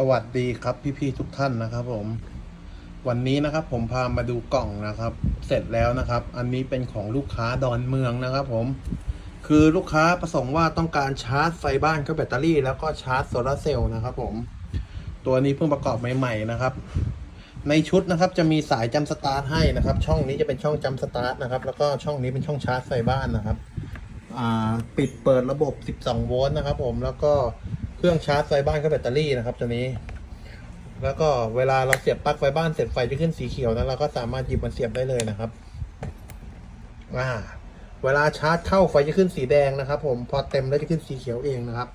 สวัสดีครับพี่ๆทุกท่านนะครับ ผม วันนี้นะครับ ผมพามาดูกล่องนะครับ เสร็จแล้วนะครับ อันนี้เป็นของลูกค้าดอนเมืองนะครับ ผม คือลูกค้าประสงค์ว่าต้องการชาร์จไฟบ้านเข้าแบตเตอรี่ แล้วก็ชาร์จโซลาเซลล์นะครับ ผม ตัวนี้เพิ่งประกอบใหม่ๆนะครับ ในชุดนะครับ จะมีสายจำสตาร์ทให้นะครับ ช่องนี้จะเป็นช่องจำสตาร์ทนะครับ แล้วก็ช่องนี้เป็นช่องชาร์จไฟบ้านนะครับปิดเปิดระบบ 12 โวลต์นะครับ ผมแล้วก็ เครื่องชาร์จไฟบ้านกับแบตเตอรี่นะครับตัวนี้ แล้วก็เวลาเราเสียบปลั๊กไฟบ้านเสร็จไฟจะขึ้นสีเขียวนะเราก็สามารถหยิบมันเสียบได้เลยนะครับอ่าเวลาชาร์จเข้าไฟจะขึ้นสีแดงนะครับ ผมพอเต็มแล้วจะขึ้นสีเขียวเองนะครับ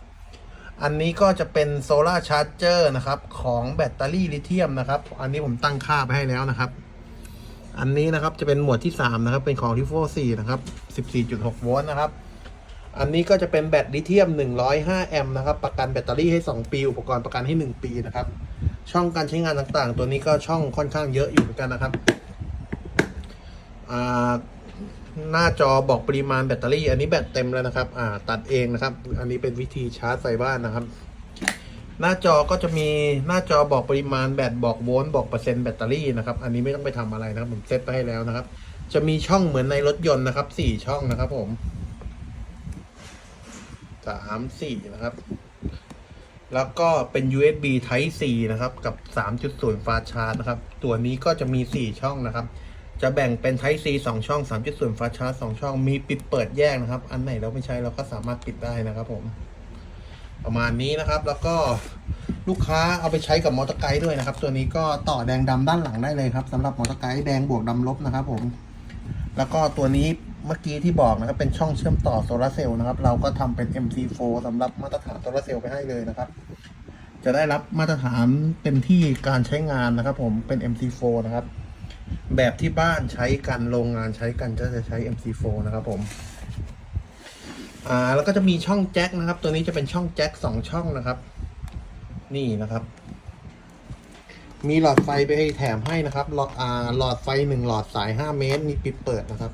อันนี้ก็จะเป็นโซลาร์ชาร์จเจอร์นะครับ ของแบตเตอรี่ลิเธียมนะครับ อันนี้ผมตั้งค่าไปให้แล้วนะครับ อันนี้นะครับจะเป็นหมวดที่ 3 นะครับ เป็นของที่โฟ4นะครับ 14.6 โวลต์นะครับ อันนี้ก็จะเป็นแบตลิเธียม 105 แอมป์นะครับ ประกันแบตเตอรี่ให้ 2 ปี อุปกรณ์ประกันให้ 1 ปีนะครับ ช่องการใช้งานต่างๆ ตัวนี้ก็ช่องค่อนข้างเยอะอยู่เหมือนกันนะครับ หน้าจอบอกปริมาณแบตเตอรี่ อันนี้แบตเต็มแล้วนะครับ ตัดเองนะครับ อันนี้เป็นวิธีชาร์จไฟบ้านนะครับ หน้าจอก็จะมีหน้าจอบอกปริมาณแบตบอกโวลต์บอกเปอร์เซ็นต์แบตเตอรี่นะครับ อันนี้ไม่ต้องไปทำอะไรนะครับ ผมเซตไปให้แล้วนะครับ จะมีช่องเหมือนในรถยนต์นะครับสี่ช่องนะครับผม สามสี่นะครับ แล้วก็เป็น USB Type C นะครับ กับ3.0ฟาชาร์จนะครับ ตัวนี้ก็จะมี 4 ช่องนะครับ จะแบ่งเป็น Type C 2 ช่อง 3.0ฟาชาร์จ2ช่อง มีปิดเปิดแยกนะครับ อันไหนเราไม่ใช้เราก็สามารถปิดได้นะครับผม ประมาณนี้นะครับ แล้วก็ลูกค้าเอาไปใช้กับมอเตอร์ไกด์ด้วยนะครับ ตัวนี้ก็ต่อแดงดำด้านหลังได้เลยครับสำหรับมอเตอร์ไกด์แดงบวกดำลบนะครับผม แล้วก็ตัวนี้ มื่อกี้ที่บอกนะครับเป็นช่องเชื่อมต่อโซลาร์เซลล์นะครับ เราก็ทำเป็น MC4 สำหรับมาตรฐานโซลาร์เซลล์ไปให้เลยนะครับ จะได้รับมาตรฐานเต็มที่การใช้งานนะครับ ผมเป็น MC4 นะครับ แบบที่บ้านใช้กันโรงงานใช้กันก็จะใช้ MC4 นะครับผมอ่าแล้วก็จะมีช่องแจ็คนะครับ ตัวนี้จะเป็นช่องแจ็คสองช่องนะครับ นี่นะครับ มีหลอดไฟไปให้แถมให้นะครับหลอดอ่าหลอดไฟหนึ่งหลอดสายห้าเมตรมีปิดเปิดนะครับ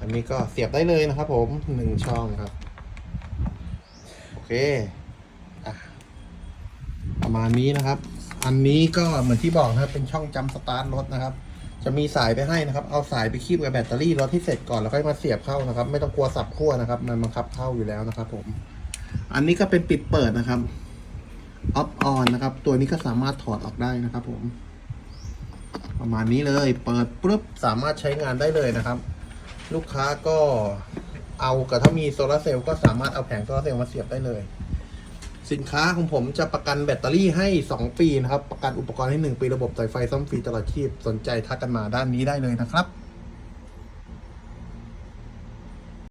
อันนี้ก็เสียบได้เลยนะครับผมหนึ่งช่องครับ โอเคอประมาณนี้นะครับ อันนี้ก็เหมือนที่บอกนะครับ เป็นช่องจำสตาร์ทรถนะครับ จะมีสายไปให้นะครับ เอาสายไปคีบกับแบตเตอรี่รถที่เสร็จก่อนแล้วค่อยมาเสียบเข้านะครับ ไม่ต้องกลัวสับขั้วนะครับ มันบังคับเข้าอยู่แล้วนะครับ ผม อันนี้ก็เป็นปิดเปิดนะครับออฟออนนะครับ ตัวนี้ก็สามารถถอดออกได้นะครับ ผม ประมาณนี้เลย เปิดปุ๊บสามารถใช้งานได้เลยนะครับ ลูกค้าก็เอากับถ้ามีโซลาร์เซลล์ก็สามารถเอาแผงโซลาร์เซลล์มาเสียบได้เลย สินค้าของผมจะประกันแบตเตอรี่ให้ 2 ปีนะครับ ประกันอุปกรณ์ให้ 1 ปีระบบสายไฟซ่อมฟรีตลอดชีพ สนใจทักกันมาด้านนี้ได้เลยนะครับ